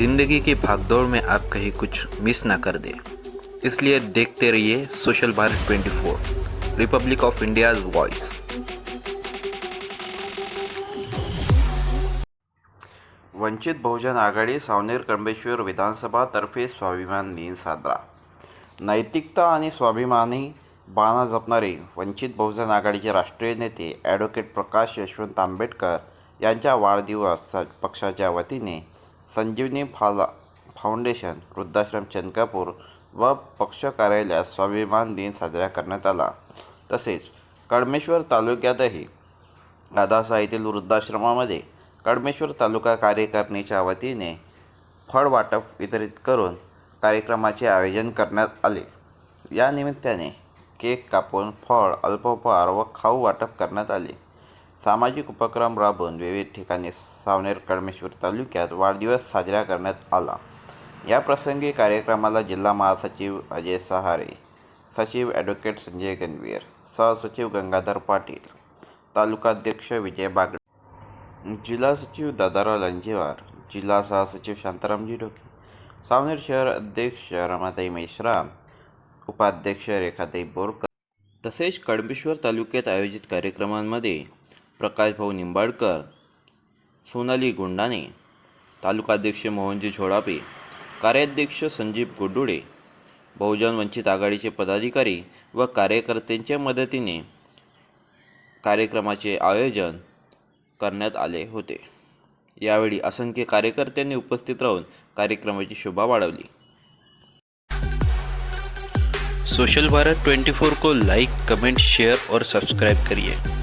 जिंदगी की भागदौड़ में आप कहीं कुछ मिस ना कर दे। इसलिए देखते रहिए Social Bharat 24 Republic of India's voice Vanchit Bahujan Aghadi Savner Kalmeshwar विधानसभातर्फे स्वाभिमान दिन साजरा। नैतिकता आणि स्वाभिमानी बाणा जपणारे वंचित बहुजन आघाडीचे राष्ट्रीय नेते ॲडव्होकेट प्रकाश यशवंत आंबेडकर यांच्या वाढदिवस पक्षाच्या वतीने संजीवनी फाला फाउंडेशन वृद्धाश्रम चंदकापूर व पक्ष कार्यालयात स्वाभिमान दिन साजरा करण्यात आला. तसेच कडमेश्वर तालुक्यातही आदासा येथील वृद्धाश्रमामध्ये कडमेश्वर तालुका कार्यकारिणीच्या वतीने फळ वाटप वितरित करून कार्यक्रमाचे आयोजन करण्यात आले. या निमित्ताने केक कापून फळ अल्पोपहार व खाऊ वाटप करण्यात आले. सामाजिक उपक्रम राबवून विविध ठिकाणी सावनेर कडमेश्वर तालुक्यात वाढदिवस साजरा करण्यात आला. या प्रसंगी कार्यक्रमाला जिल्हा महासचिव अजय सहारे सचिव ॲडव्होकेट संजय गणवीर सहसचिव गंगाधर पाटील तालुकाध्यक्ष विजय बागडे. जिल्हा सचिव दादाराव लांजेवार जिल्हा सहसचिव शांतारामजी ढोके सावनेर शहर अध्यक्ष रमाताई मेश्राम उपाध्यक्ष रेखाताई बोरकर. तसेच कडमेश्वर तालुक्यात आयोजित कार्यक्रमांमध्ये प्रकाशभाऊ निंबाडकर सोनाली गुंडाने तालुकाध्यक्ष मोहनजी झोडापे कार्याध्यक्ष संजीव गोडुळे बहुजन वंचित आघाडीचे पदाधिकारी व कार्यकर्त्यांच्या मदतीने कार्यक्रमाचे आयोजन करण्यात आले होते. यावेळी असंख्य कार्यकर्त्यांनी उपस्थित राहून कार्यक्रमाची शोभा वाढवली. सोशल भारत 24 को लाइक कमेंट शेयर और सब्सक्राइब करिए.